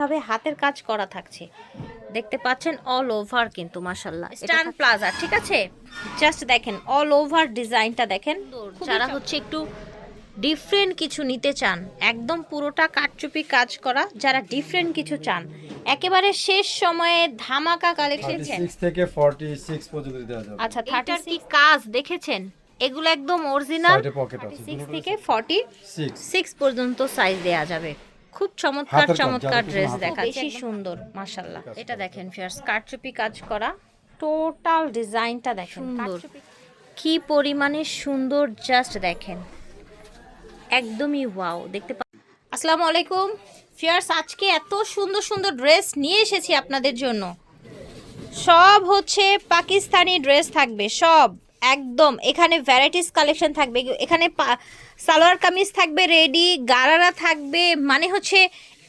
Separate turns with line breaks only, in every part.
ভাবে হাতের কাজ করা থাকছে। দেখতে পাচ্ছেন অল ওভার কিন্তু মাশাল্লাহ স্টান প্লাজা ঠিক আছে? জাস্ট দেখেন অল ওভার ডিজাইনটা দেখেন। যারা হচ্ছে একটু ডিফারেন্ট কিছু নিতে চান একদম পুরোটা কাটচুপি কাজ করা যারা ডিফারেন্ট কিছু চান একেবারে শেষ সময়ে ধামাকা কালেকশন
সিক্স থেকে ফর্টি সিক্স পর্যন্ত দেওয়া যাবে
আচ্ছা থার্টি কি কাজ দেখেছেন? এগুলো একদম অরিজিনাল
সাইডে পকেট আছে
সিক্স থেকে ফর্টি
সিক্স
সিক্স পর্যন্ত সাইজ দেয়া যাবে। খুব চমৎকার চমৎকার ড্রেস দেখা বেশি সুন্দর মাশাল্লাহ এটা দেখেন ফিয়ার স্কার্টচুপি কাজ করা। টোটাল ডিজাইনটা দেখেন। সুন্দর। কি পরিমাণে সুন্দর জাস্ট দেখেন। একদমই ওয়াও দেখতে পা আসসালামু আলাইকুম। ফিয়ার্স আজকে এত সুন্দর সুন্দর ড্রেস নিয়ে এসেছি আপনাদের জন্য। সব হচ্ছে পাকিস্তানি ড্রেস থাকবে সব। একদম এখানে ভ্যারাইটিস কালেকশন থাকবে। এখানে পা- সালোয়ার কামিজ থাকবে রেডি গারারা থাকবে মানে হচ্ছে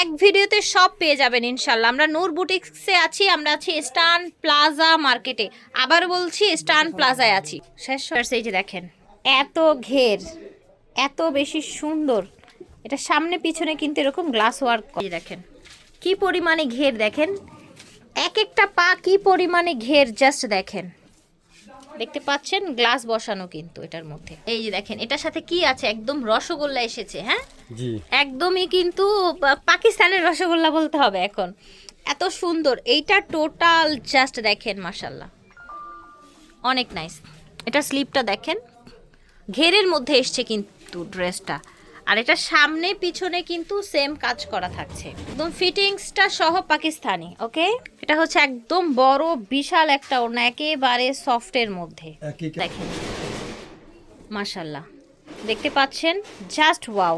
এক ভিডিওতে সব পেয়ে যাবেন ইনশাল্লাহ। আমরা নূর বুটিক্সে আছি, আমরা আছি স্টান প্লাজা মার্কেটে। আবার বলছি স্টান প্লাজায় আছি। শেষ এই যে দেখেন, এত ঘের, এত বেশি সুন্দর। এটা সামনে পিছনে কিন্তু এরকম গ্লাস ওয়ার্ক দেখেন, কি পরিমাণে ঘের দেখেন, এক একটা পা কি পরিমাণে ঘের জাস্ট দেখেন। দেখতে পাচ্ছেন? গ্লাস বসানো কিন্তু এটার মধ্যে। এই যে দেখেন এটার সাথে কি আছে? একদম রসগোল্লা এসেছে হ্যাঁ? একদমই কিন্তু পাকিস্তানের রসগোল্লা বলতে হবে এখন। এত সুন্দর। এইটা টোটাল জাস্ট দেখেন মাসাল্লাহ অনেক নাইস এটা স্লিপটা দেখেন। ঘেরের মধ্যে এসছে কিন্তু ড্রেসটা আর এটা সামনে পিছনে কিন্তু সেম কাজ করা থাকছে। একদম ফিটিংসটা সহ পাকিস্তানি ওকে এটা হচ্ছে একদম বড় বিশাল একটা ওড়না একেবারে সফটের মধ্যে। দেখেন। মাশাল্লাহ দেখতে পাচ্ছেন? জাস্ট ওয়াও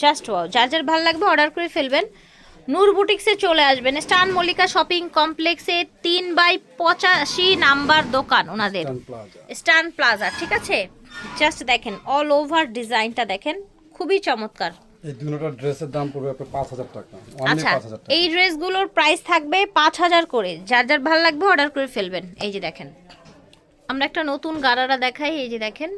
জাস্ট ওয়াও যার যার ভালো লাগবে অর্ডার করে ফেলবেন। নূর বুটিক্সে চলে আসবেন। স্টান মল্লিকা শপিং কমপ্লেক্সে তিন বাই পঁচাশি নাম্বার দোকান ওনাদের।
স্টান প্লাজা
ঠিক আছে? জাস্ট দেখেন অল ওভার ডিজাইনটা দেখেন। খুবই চমৎকার।
এই দুটোটা ড্রেসের দাম পড়বে আপনার পাঁচ হাজার টাকা।
আচ্ছা এই ড্রেসগুলোর প্রাইস থাকবে পাঁচ হাজার করে। যার যার ভালো লাগবে অর্ডার করে ফেলবেন। এই যে দেখেন। আমরা একটা নতুন গারারা দেখাই এই যে দেখেন।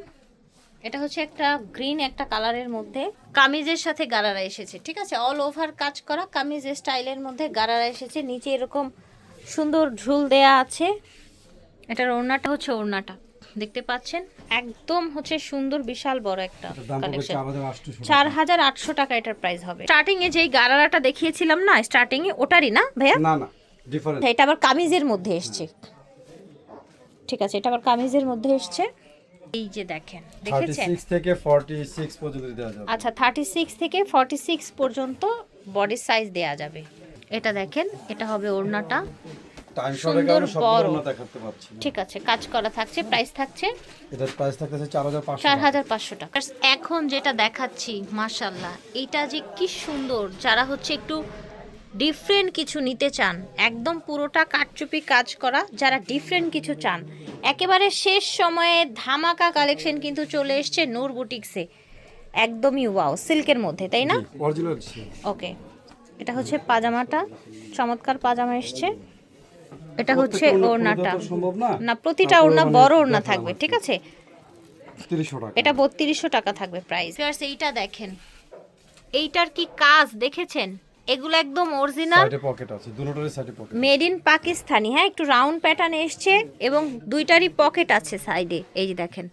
এটা হচ্ছে একটা গ্রিন একটা কালারের মধ্যে কামিজের সাথে গারারা এসেছে ঠিক আছে? অল ওভার কাজ করা কামিজ স্টাইলের মধ্যে গারারা এসেছে। নিচে এরকম সুন্দর ঝুল দেয়া আছে। এটার ওড়নাটা হচ্ছে ওড়নাটা। দেখতে পাচ্ছেন? একদম হচ্ছে সুন্দর বিশাল বড় একটা কালেকশন
চার হাজার আটশো
টাকা এটার প্রাইস হবে। স্টার্টিং এ যেই গারারাটা দেখিয়েছিলাম না স্টার্টিং এ ওটারই না ভাইয়া?
না না
এটা আবার কামিজের মধ্যে এসছে। ঠিক আছে এটা আবার কামিজের মধ্যে এসছে। এই যে দেখেন দেখেছেন?
সিক্স থেকে ফর্টি সিক্স পর্যন্ত দেওয়া যাবে।
আচ্ছা থার্টি সিক্স থেকে ফর্টি সিক্স পর্যন্ত বডি সাইজ দেয়া যাবে। এটা দেখেন এটা হবে ওড়নাটা। সুন্দর বড়। ঠিক আছে কাজ করা থাকছে প্রাইস থাকছে?
এটার প্রাইস চার হাজার পাঁচশো
টাকা। এখন যেটা দেখাচ্ছি মার্শাল্লাহ এটা যে কি সুন্দর। যারা হচ্ছে একটু ডিফারেন্ট কিছু নিতে চান একদম পুরোটা কাটচুপি কাজ করা যারা ডিফারেন্ট কিছু চান একেবারে শেষ সময়ে ধামাকা কালেকশন কিন্তু চলে এসছে নূর বুটিক্সে একদমই ওয়াও সিল্কের মধ্যে তাই না? ওকে এটা হচ্ছে পাজামাটা চমৎকার পাজামা এসছে। এটা হচ্ছে ওড়নাটা।
না?
প্রতিটা ওড়না
মানে
বড় ওড়না থাকবে ঠিক আছে? এটা বত্রিশশো টাকা থাকবে প্রাইস এইটা দেখেন। এইটার কি কাজ দেখেছেন? এগুলো একদম অরিজিনাল
সাইডে পকেট আছে দুটোটারই সাইডে পকেট
মেড ইন পাকিস্তানি হ্যাঁ একটু রাউন্ড প্যাটার্ন এসছে এবং দুইটারই পকেট আছে সাইডে এই যে দেখেন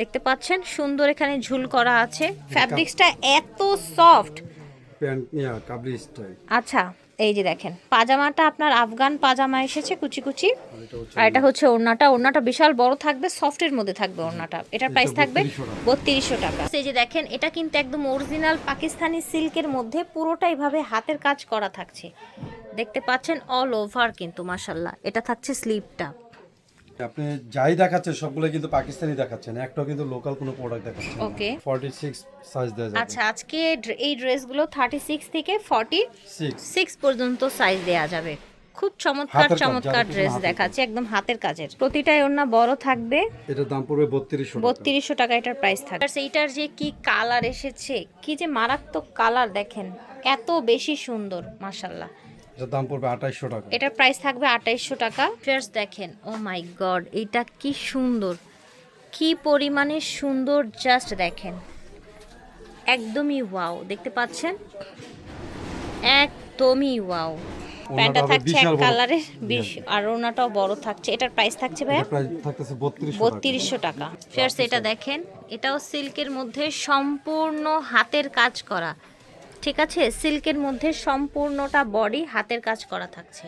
দেখতে পাচ্ছেন? সুন্দর এখানে ঝুল করা আছে। ফ্যাব্রিক্সটা এত সফট
প্যান্ট কাবলি স্টাইল
আচ্ছা এই যে দেখেন পাজামাটা আপনার আফগান পাজামা এসেছে কুচি কুচি।
আর এটা হচ্ছে
ওড়নাটা। ওড়নাটা বিশাল বড় থাকবে সফটের মধ্যে থাকবে ওড়নাটা। এটার প্রাইস থাকবে বত্রিশশো টাকা। এই যে দেখেন এটা কিন্তু একদম অরিজিনাল পাকিস্তানি সিল্কের মধ্যে পুরোটাই ভাবে হাতের কাজ করা থাকছে। দেখতে পাচ্ছেন অল ওভার কিন্তু মাসাল্লাহ এটা থাকছে স্লিপটা
আপনি যাই দেখাচ্ছেন সবগুলো কিন্তু পাকিস্তানি দেখাচ্ছেন একটাও কিন্তু লোকাল কোনো প্রোডাক্ট দেখাচ্ছেন
ওকে
ফর্টি সিক্স সাইজ দেওয়া যাবে।
আচ্ছা আজকে এই ড্রেসগুলো থার্টি সিক্স থেকে ফর্টি
সিক্স
সিক্স পর্যন্ত সাইজ দেয়া যাবে। খুব চমৎকার চমৎকার ড্রেস দেখাচ্ছে একদম হাতের কাজের। প্রতিটাই ওড়না বড় থাকবে।
এটার দাম পড়বে বত্রিশশো টাকা।
বত্রিশশো টাকা এটার প্রাইস থাকে সেইটার যে কি কালার এসেছে কি যে মারাত্মক কালার দেখেন এত বেশি সুন্দর মাসাল্লাহ
এটার দাম পড়বে আঠাইশশো টাকা।
এটার প্রাইস থাকবে আঠাইশশো টাকা। ফেয়ার্স দেখেন ও মাই গড এটা কি সুন্দর। কি পরিমাণে সুন্দর জাস্ট দেখেন। একদমই ওয়াও দেখতে পাচ্ছেন? একদমই ওয়াও প্যান্টটা থাকছে এক। কালারের বেশ আর ওনাটাও বড় থাকছে। এটার প্রাইস থাকছে ভাইয়া?
থাকতেছে
বত্রিশশো টাকা। ফেয়ার্স এটা দেখেন এটাও সিল্কের মধ্যে সম্পূর্ণ হাতের কাজ করা। ঠিক আছে সিল্কের মধ্যে সম্পূর্ণটা বডি হাতের কাজ করা থাকছে।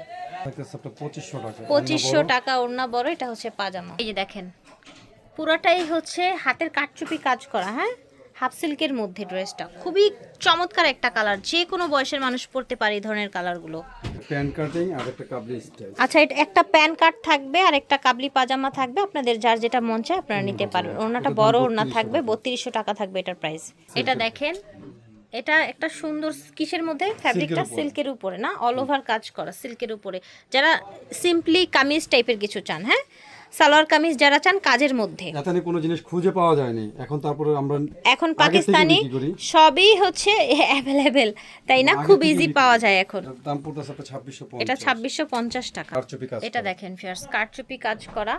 পঁচিশশো টাকা
ওড়না বড়। এটা হচ্ছে পাজামা। এই যে দেখেন পুরোটাই হচ্ছে হাতের কাটচুপি কাজ করা হ্যাঁ? হাফ সিল্কের মধ্যে ড্রেসটা। খুবই চমৎকার একটা কালার যে কোনো বয়সের মানুষ পরতে পারে এই ধরনের কালারগুলো।
প্যান কাটিং আর একটা কাবলি স্টাইল।
আচ্ছা এটা একটা প্যান কার্ড থাকবে আর একটা কাবলি পাজামা থাকবে আপনাদের যার যেটা মন চায় আপনারা নিতে পারবেন। ওড়নাটা বড় ওড়না থাকবে বত্রিশশো টাকা থাকবে এটার প্রাইস এটা দেখেন এটা একটা সুন্দর কিসের মধ্যে? ফ্যাব্রিকটা সিল্কের উপরে। না? অল ওভার কাজ করা সিল্কের উপরে। যারা সিম্পলি কামিজ টাইপের কিছু চান হ্যাঁ? সালোয়ার কামিজ যারা চান কাজের মধ্যে।
এখানে কোনো জিনিস খুঁজে পাওয়া যায়নি। এখন তারপরে আমরা
এখন পাকিস্তানি সবই হচ্ছে অ্যাভেলেবেল তাই না? খুব ইজি পাওয়া যায় এখন।
দাম পড়তেছে আপনার ছাব্বিশশো
এটা ছাব্বিশশো পঞ্চাশ টাকা। এটা। দেখেন ফিয়ার্স কারচুপি কাজ করা।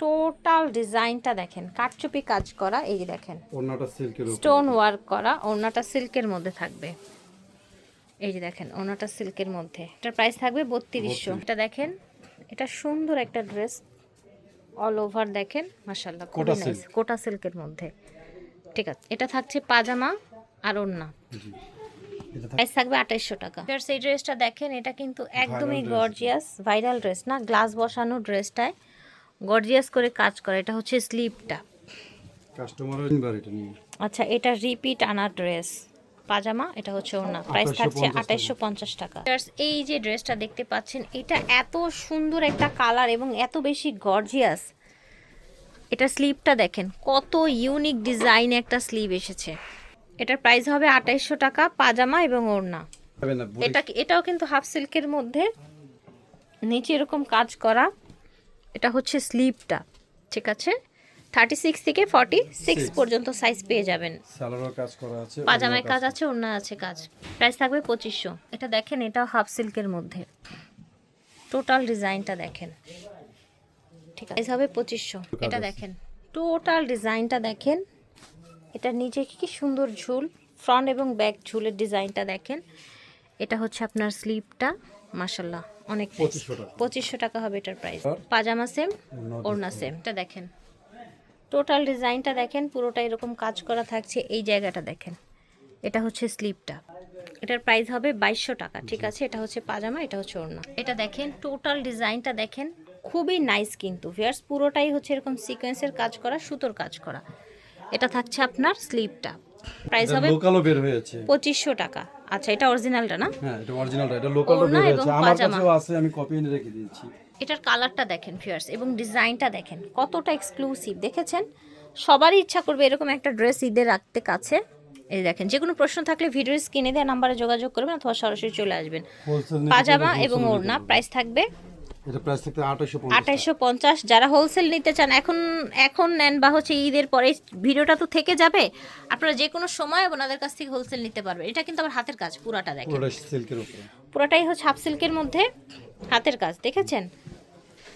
টোটাল ডিজাইনটা দেখেন কারচুপি কাজ করা এই যে দেখেন।
ওড়নাটা সিল্কের
স্টোন ওয়ার্ক করা ওড়নাটা সিল্কের মধ্যে থাকবে। এই যে দেখেন ওড়নাটা সিল্কের মধ্যে। এটার প্রাইস থাকবে বত্রিশশো। এটা দেখেন এটা সুন্দর একটা ড্রেস অল ওভার দেখেন মাসাল্লাহ
কোটা
নাইস। কোটা সিল্কের মধ্যে। ঠিক আছে এটা থাকছে পাজামা আর ওড়না। প্রাইস থাকবে আঠাইশশো টাকা। First এই ড্রেসটা দেখেন এটা কিন্তু একদমই গর্জিয়াস ভাইরাল ড্রেস না? গ্লাস বসানো ড্রেসটায় গর্জিয়াস করে কাজ করা এটা হচ্ছে স্লিপটা।
নিয়ে।
আচ্ছা এটা রিপিট আনা ড্রেস পাজামা এটা হচ্ছে ওনা প্রাইস থাকছে। আঠাইশশো পঞ্চাশ টাকা। এই যে ড্রেসটা দেখতে পাচ্ছেন এটা এত সুন্দর একটা কালার এবং এত বেশি গর্জিয়াস। এটা স্লিভটা দেখেন কত ইউনিক ডিজাইন একটা স্লিভ এসেছে। এটার প্রাইস হবে আঠাইশশো টাকা পাজামা এবং ওড়না।
না
এটা এটাও কিন্তু হাফ সিল্কের মধ্যে নিচে এরকম কাজ করা। এটা হচ্ছে স্লিভটা ঠিক আছে? থার্টি সিক্স থেকে ফর্টি সিক্স পর্যন্ত সাইজ পেয়ে যাবেন।
কাজ করা আছে
পাজামায় কাজ আছে ওড়না আছে কাজ। প্রাইস থাকবে পঁচিশশো। এটা দেখেন এটাও হাফ সিল্কের মধ্যে। টোটাল ডিজাইনটা দেখেন। ঠিক আছে হবে পঁচিশশো। এটা দেখেন। টোটাল ডিজাইনটা দেখেন। এটা নিচে কি সুন্দর ঝুল ফ্রন্ট এবং ব্যাক ঝুলের ডিজাইনটা দেখেন। এটা হচ্ছে আপনার স্লিপটা মাসাল্লাহ অনেক nice।
2500 টাকা।
পঁচিশশো টাকা হবে এটার প্রাইস পাজামা সেম
ওড়না
সেম এটা দেখেন। টোটাল ডিজাইনটা দেখেন পুরোটা এরকম কাজ করা থাকছে এই জায়গাটা দেখেন। এটা হচ্ছে স্লিপটা এটার প্রাইস হবে বাইশশো টাকা ঠিক আছে? এটা হচ্ছে পাজামা এটা হচ্ছে ওড়না। এটা দেখেন টোটাল ডিজাইনটা দেখেন খুবই নাইস কিন্তু। ভিয়ার্স পুরোটাই হচ্ছে এরকম সিকোয়েন্সের কাজ করা সুতোর কাজ করা। এটা থাকছে আপনার স্লিপটা প্রাইস হবে
লোকালও বের হয়েছে।
পঁচিশশো টাকা। আচ্ছা এটা অরিজিনালটা না?
হ্যাঁ এটা অরিজিনালটা এটা লোকালও বের হয়েছে। আমার। কাছেও আছে আমি কপি এনে রেখে দিয়েছি।
এটার কালারটা দেখেন ফিয়ার্স এবং ডিজাইনটা দেখেন কতটা এক্সক্লুসিভ দেখেছেন? সবারই ইচ্ছা করবে এরকম একটা ড্রেস ঈদে রাখতে কাছে। এই দেখেন যে কোনো প্রশ্ন থাকলে ভিডিওর স্ক্রিনে দেওয়া নাম্বারে যোগাযোগ করবেন অথবা সরাসরি চলে আসবেন। পাজামা এবং ওড়না প্রাইস থাকবে
এটা প্রাইস থাকতে আঠাশশো
আঠাইশশো পঞ্চাশ যারা হোলসেল নিতে চান এখন এখন নেন বা হচ্ছে ঈদের পরে ভিডিওটা তো থেকে যাবে। আপনারা যে কোনো সময় ওনাদের কাছ থেকে হোলসেল নিতে পারবেন। এটা কিন্তু আমার হাতের কাজ পুরাটা দেখেন।
পুরোটা সিল্কের উপরে।
পুরোটাই হচ্ছে হাফ সিল্কের মধ্যে হাতের কাজ দেখেছেন?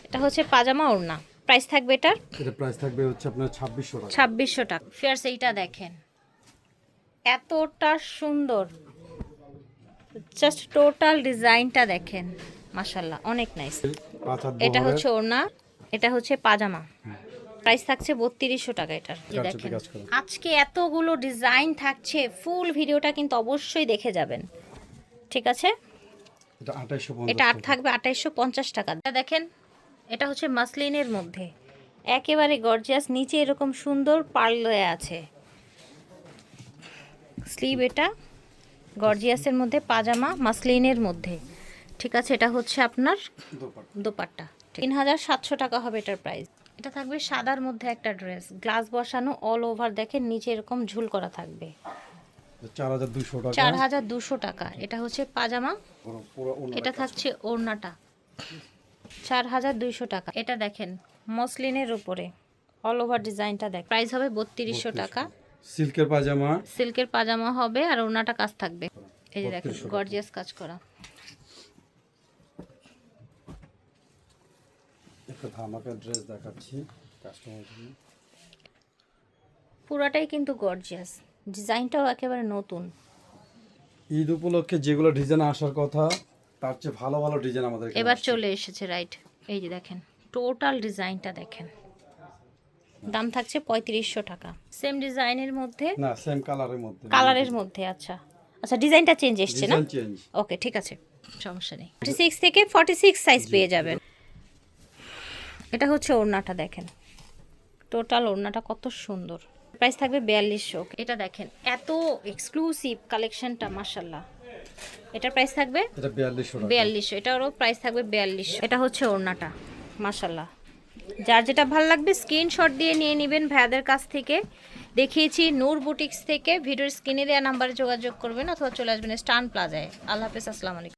এটা হচ্ছে পাজামা ওড়না। প্রাইস থাকবে এটার?
এটা প্রাইস থাকবে হচ্ছে আপনার ছাব্বিশশো টাকা।
ছাব্বিশশো টাকা। ফিয়ার্স এইটা দেখেন। এতটা সুন্দর। জাস্ট টোটাল ডিজাইনটা দেখেন। মাশাল্লাহ অনেক নাইস এটা হচ্ছে ওড়না এটা হচ্ছে পাজামা। প্রাইস থাকছে বত্রিশশো টাকা এটার। দেখেন আজকে এতগুলো ডিজাইন থাকছে ফুল ভিডিওটা কিন্তু অবশ্যই দেখে যাবেন। ঠিক আছে?
এটা
আর থাকবে আঠাইশশো পঞ্চাশ টাকা। এটা দেখেন এটা হচ্ছে মাসলিনের মধ্যে। একেবারে গর্জিয়াস নিচে এরকম সুন্দর পার্ল দেয়া আছে। স্লিভ এটা গর্জিয়াসের মধ্যে পাজামা মাসলিনের মধ্যে। ঠিক আছে এটা হচ্ছে আপনার দোপাট্টা। তিন হাজার সাতশো টাকা হবে এটার প্রাইস এটা থাকবে সাদার মধ্যে একটা ড্রেস গ্লাস বসানো অল ওভার দেখেন নিচে এরকম ঝুল করা থাকবে।
চার হাজার দুশো টাকা।
এটা হচ্ছে পাজামা। এটা থাকছে ওড়নাটা। চার হাজার দুইশো টাকা। এটা দেখেন মসলিনের উপরে। অল ওভার ডিজাইনটা দেখ প্রাইস হবে বত্রিশশো টাকা।
সিল্কের পাজামা।
সিল্কের পাজামা হবে আর ওড়নাটা কাজ থাকবে। এই যে দেখেন
3200
গর্জিয়াস কাজ করা।
একটা ধামাকা ড্রেস দেখাচ্ছি কাস্টমার জন্য।
পুরাটাই কিন্তু গর্জিয়াস ডিজাইনটাও একেবারে নতুন।
ঈদ উপলক্ষে যেগুলো ডিজাইন আসার কথা তার চেয়ে ভালো ভালো ডিজাইন আমাদের
এবার চলে এসেছে রাইট এই যে দেখেন টোটাল ডিজাইনটা দেখেন। দাম থাকছে পঁয়ত্রিশশো টাকা। সেম ডিজাইনের মধ্যে?
না সেম কালারের মধ্যে।
কালারের মধ্যে আচ্ছা। আচ্ছা ডিজাইনটা চেঞ্জ এসছে না? ওকে ঠিক আছে সমস্যা নেই। ফর্টি সিক্স থেকে ফর্টি সিক্স সাইজ পেয়ে যাবেন। এটা হচ্ছে ওড়নাটা দেখেন। টোটাল ওড়নাটা কত সুন্দর। প্রাইস থাকবে বিয়াল্লিশশো। এটা দেখেন এত এক্সক্লুসিভ কালেকশনটা মাসাল্লাহ এটার প্রাইস থাকবে বিয়াল্লিশশো এটারও প্রাইস থাকবে বিয়াল্লিশশো। এটা হচ্ছে ওড়নাটা মাসাল্লাহ যার যেটা ভালো লাগবে স্ক্রিনশট দিয়ে নিয়ে নেবেন ভাইয়াদের কাছ থেকে। দেখিয়েছি নূর বুটিক্স থেকে। ভিডিওর স্ক্রিনে দেওয়া নাম্বারে যোগাযোগ করবেন অথবা চলে আসবেন স্টান প্লাজায় আল্লাহ হাফেজ আসসালামু আলাইকুম।